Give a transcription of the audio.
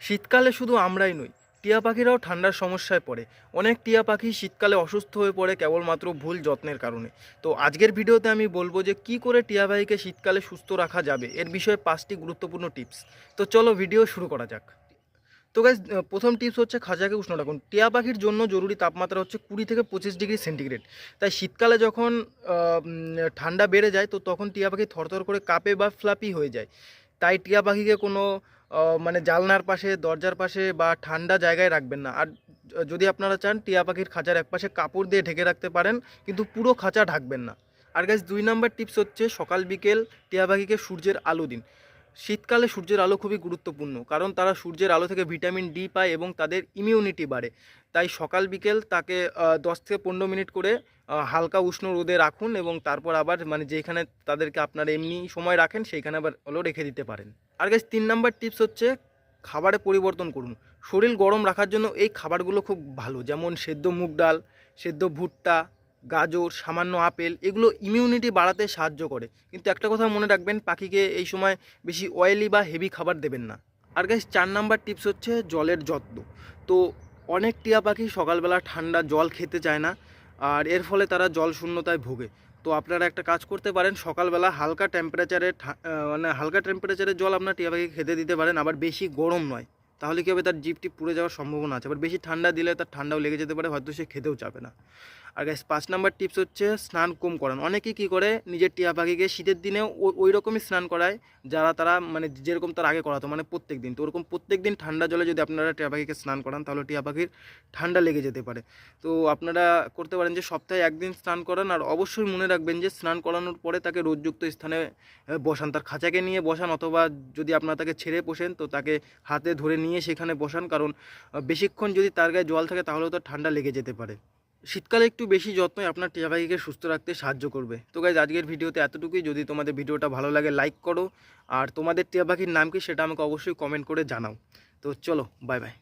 শীতকালে শুধু আমরাই নই, টিয়া পাখিরাও ঠান্ডার সমস্যায় পড়ে। অনেক টিয়া পাখি শীতকালে অসুস্থ হয়ে পড়ে কেবলমাত্র ভুল যত্নের কারণে। তো আজকের ভিডিওতে আমি বলব যে, কি করে টিয়া পাখিকে শীতকালে সুস্থ রাখা যাবে? এর বিষয়ে পাঁচটি গুরুত্বপূর্ণ টিপস। তো চলো ভিডিও শুরু করা যাক। তো গাইজ প্রথম টিপস হচ্ছে খাঁচাকে উষ্ণ রাখুন। টিয়া পাখির জন্য জরুরি তাপমাত্রা হচ্ছে কুড়ি থেকে পঁচিশ ডিগ্রি সেন্টিগ্রেড। তাই শীতকালে যখন ঠান্ডা বেড়ে যায়, তো তখন টিয়া পাখি থরথর করে কাঁপে বা ফ্লাপি হয়ে যায়। তাই টিয়া পাখিকে কোনো মানে জালনার পাশে, দরজার পাশে বা ঠান্ডা জায়গায় রাখবেন না। আর যদি আপনারা চান, টিয়া পাখির খাঁচার একপাশে কাপড় দিয়ে ঢেকে রাখতে পারেন, কিন্তু পুরো খাঁচা ঢাকবেন না। আর গাছ দুই নাম্বার টিপস হচ্ছে সকাল বিকেল টিয়া পাখিকে সূর্যের আলো দিন। শীতকালে সূর্যের আলো খুবই গুরুত্বপূর্ণ, কারণ তারা সূর্যের আলো থেকে ভিটামিন ডি পায় এবং তাদের ইমিউনিটি বাড়ে। তাই সকাল, বিকেল তাকে দশ থেকে পনেরো মিনিট করে হালকা উষ্ণ রোদে রাখুন এবং তারপর আবার মানে যেখানে তাদেরকে আপনারা এমনি সময় রাখেন, সেইখানে আবার হলো রেখে দিতে পারেন। আর গাছ তিন নাম্বার টিপস হচ্ছে খাবারে পরিবর্তন করুন। শরীর গরম রাখার জন্য এই খাবারগুলো খুব ভালো, যেমন সেদ্ধ মুগ ডাল, সেদ্ধ ভুট্টা গাজর, সামান্য আপেল, এগুলো ইমিউনিটি বাড়াতে সাহায্য করে। কিন্তু একটা কথা মনে রাখবেন, পাখিকে এই সময় বেশি অয়েলি বা হেভি খাবার দেবেন না। আর গাইস চার নাম্বার টিপস হচ্ছে জলের যত্ন। তো অনেক টিয়া পাখি সকালবেলা ঠান্ডা জল খেতে চায় না, আর এর ফলে তারা জল শূন্যতায় ভোগে। তো আপনারা একটা কাজ করতে পারেন, সকালবেলা হালকা টেম্পারেচারে মানে হালকা টেম্পারেচারে জল আপনার টিয়া পাখি খেতে দিতে পারেন, আবার বেশি গরম নয়। তাহলে কী হবে? তার জিপটি পুড়ে যাওয়ার সম্ভাবনা আছে। আবার বেশি ঠান্ডা দিলে তার ঠান্ডাও লেগে যেতে পারে, হয়তো সে খেতেও চাবে না। আর গাইস পাঁচ নাম্বার টিপস হচ্ছে স্নান কম করান। অনেকেই কী করে? নিজের টিয়া পাখিকে শীতের দিনেও ওই- রকমই স্নান করায়, যারা তারা মানে যেরকম তার আগে করাতো মানে প্রত্যেক দিন তো ওরকম প্রত্যেক দিন ঠান্ডা জলে যদি আপনারা টিয়া পাখিকে স্নান করান, তাহলে টিয়া পাখির ঠান্ডা লেগে যেতে পারে। তো আপনারা করতে পারেন যে সপ্তাহে একদিন স্নান করান, আর অবশ্যই মনে রাখবেন যে স্নান করানোর পরে তাকে রোদযুক্ত স্থানে বসান। তার খাঁচাকে নিয়ে বসান, অথবা যদি আপনারা তাকে ছেড়ে পোষেন তো তাকে হাতে ধরে নিয়ে সেখানে বসান। কারণ বেশিক্ষণ যদি তার গায়ে জল থাকে, তাহলেও তো ঠান্ডা লেগে যেতে পারে। শীতকালে একটু বেশি যত্নই আপনার টিয়া পাখিকে সুস্থ রাখতে সাহায্য করবে। তো গাইজ আজকের ভিডিওতে এতটুকুই। যদি তোমাদের ভিডিওটা ভালো লাগে লাইক করো। আর তোমাদের টিয়া পাখির নাম কি সেটা আমাকে অবশ্যই কমেন্ট করে জানাও। তো চলো বাই বাই